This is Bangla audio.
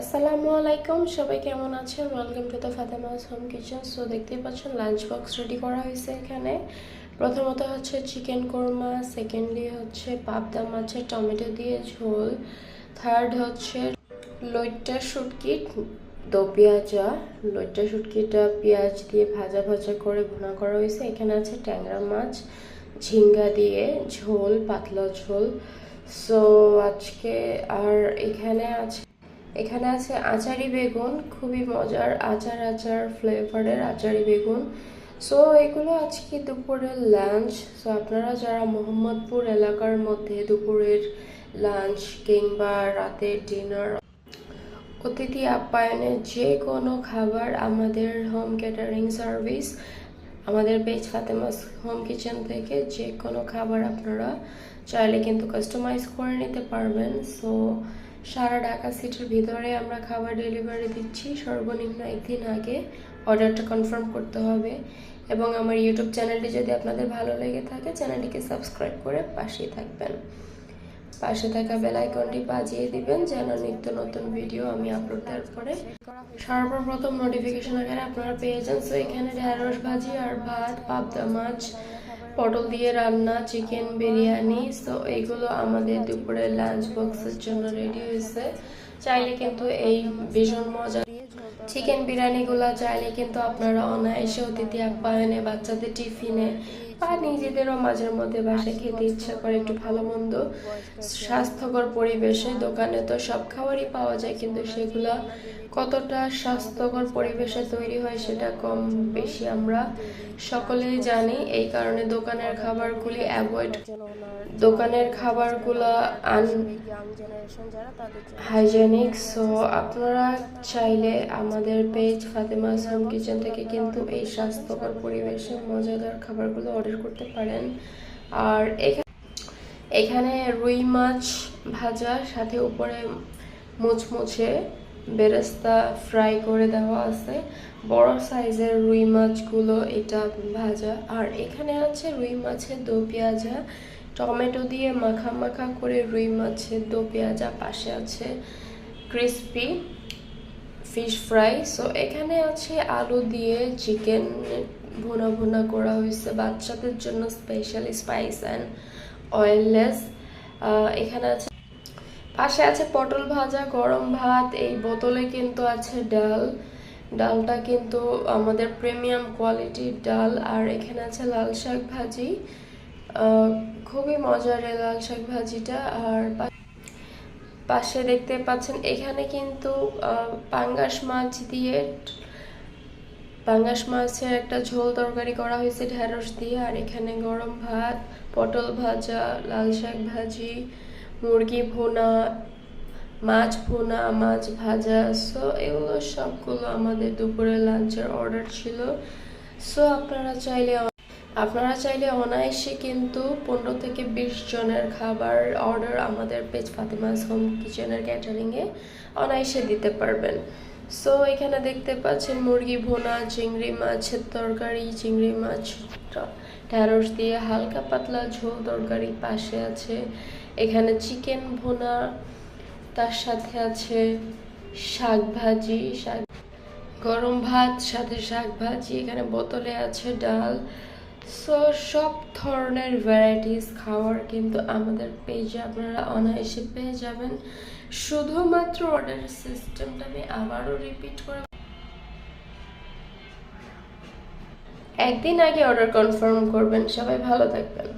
আসসালামু আলাইকুম, সবাই কেমন আছেন? Welcome to the Fatema's home kitchen so দেখতেই পাচ্ছেন লাঞ্চ বক্স রেডি করা হয়েছে এখানে। প্রথমত হচ্ছে চিকেন কোরমা সেকেন্ডলি হচ্ছে পাবদা মাছের টমেটো দিয়ে ঝোল। থার্ড হচ্ছে লইট্টা শুটকি দো পেঁয়াজা লইট্টা শুটকিটা পেঁয়াজ দিয়ে ভাজা ভাজা করে ভুনা করা হয়েছে। এখানে আছে ট্যাংরা মাছ, ঝিঙ্গা দিয়ে ঝোল, পাতলা ঝোল। সো আজকে আর এখানে আছে এখানে আছে আচারি বেগুন, খুবই মজার আচার আচার, ফ্লেভারের আচারি বেগুন। সো এগুলো আজকে দুপুরের লাঞ্চ সো আপনারা যারা মোহাম্মদপুর এলাকার মধ্যে দুপুরের লাঞ্চ কিংবা রাতের ডিনার অতিথি আপ্যায়নের যে কোনো খাবার আমাদের হোম ক্যাটারিং সার্ভিস আমাদের পেজ ফাতেমাস হোম কিচেন থেকে যে কোনো খাবার আপনারা চাইলে কিন্তু কাস্টমাইজ করে নিতে পারবেন। সো সারা ঢাকা সিটির ভিতরে আমরা খাবার ডেলিভারি দিচ্ছি। সর্বনিম্ন একদিন আগে অর্ডারটা কনফার্ম করতে হবে এবং আমার ইউটিউব চ্যানেলটি যদি আপনাদের ভালো লেগে থাকে, চ্যানেলটিকে সাবস্ক্রাইব করে পাশেই থাকবেন। পাশে থাকা বেল আইকনটি বাজিয়ে দিবেন যেন নিত্য নতুন ভিডিও আমি আপলোড দেওয়ার পরে সর্বপ্রথম নোটিফিকেশন আকারে আপনারা পেয়ে যান। সো এখানে ঢেঁড়স ভাজি আর ভাত, পাবদা মাছ পটল দিয়ে রান্না চিকেন বিরিয়ানি তো এইগুলো আমাদের দুপুরের লাঞ্চ বক্সের জন্য রেডি হয়েছে। চাইলে কিন্তু এই ভীষণ মজা চিকেন বিরিয়ানিগুলো চাইলে কিন্তু আপনারা অনায়াসে অতিথি আপ্যায়নে বাচ্চাদের টিফিনে বা নিজেদেরও মাঝের মধ্যে বাসায় খেতে ইচ্ছা করে একটু ভালো মন্দ, স্বাস্থ্যকর পরিবেশে দোকানে তো সব খাবারই পাওয়া যায়, কিন্তু সেগুলা কতটা স্বাস্থ্যকর পরিবেশে তৈরি হয় সেটা কম বেশি আমরা সকলেই জানি। এই কারণে দোকানের খাবারগুলি অ্যাভয়েড দোকানের খাবারগুলো আন হাইজেনিক সো আপনারা চাইলে আমাদের পেজ ফাতেমা হোম কিচেন থেকে কিন্তু এই স্বাস্থ্যকর পরিবেশে মজাদার খাবারগুলো অর্ডার করতে পারেন। আর এখানে রুই মাছ ভাজা, সাথে উপরে মুচমুচে বেরেস্তা ফ্রাই করে দেওয়া আছে। বড় সাইজের রুই মাছগুলো এটা ভাজা। আর এখানে আছে রুই মাছের দো পেঁয়াজা। টমেটো দিয়ে মাখা মাখা করে রুই মাছের দো পেঁয়াজা পাশে আছে ক্রিসপি ফিশ ফ্রাই। সো এখানে আছে আলু দিয়ে চিকেন ভুনা ভুনা করা হয়েছে। বাচ্চাদের জন্য স্পেশালি স্পাইস অ্যান্ড অয়েললেস এখানে আছে পাশে আছে পটল ভাজা, গরম ভাত। এই বোতলে কিন্তু আছে ডাল। ডালটা কিন্তু আমাদের প্রিমিয়াম কোয়ালিটির ডাল। আর এখানে আছে লাল শাক ভাজি। খুবই মজার এই লাল শাক ভাজিটা। আর পাশে দেখতে পাচ্ছেন, এখানে কিন্তু পাঙ্গাস মাছ দিয়ে পাঙ্গাস মাছের একটা ঝোল তরকারি করা হয়েছে ঢেঁড়স দিয়ে, আর এখানে গরম ভাত, পটল ভাজা, লাল শাক ভাজি, মুরগি ভোনা, মাছ ভুনা, মাছ ভাজা। সো এগুলো সবগুলো আমাদের দুপুরে লাঞ্চের অর্ডার ছিল। সো আপনারা চাইলে আপনারা চাইলে অনায়াসে কিন্তু পনেরো থেকে বিশ জনের খাবার অর্ডার আমাদের পেজ ফাতেমাস হোম কিচেনের ক্যাটারিংয়ে অনায়াসে দিতে পারবেন। সো এখানে দেখতে পাচ্ছেন মুরগি, ভোনা, চিংড়ি মাছের তরকারি, চিংড়ি মাছ ঢ্যাঁড়স দিয়ে হালকা পাতলা ঝোল তরকারি পাশে আছে। এখানে চিকেন ভোনা, তার সাথে আছে শাক ভাজি, শাক, গরম ভাত, সাথে শাক ভাজি। এখানে বোতলে আছে ডাল সো সব ধরনের ভ্যারাইটিস খাওয়ার কিন্তু আমাদের পেজে আপনারা অনায়াসে পেয়ে যাবেন। শুধুমাত্র অর্ডার সিস্টেমটা আমি আবারও রিপিট করে একদিন আগে অর্ডার কনফার্ম করবেন। সবাই ভালো থাকবেন।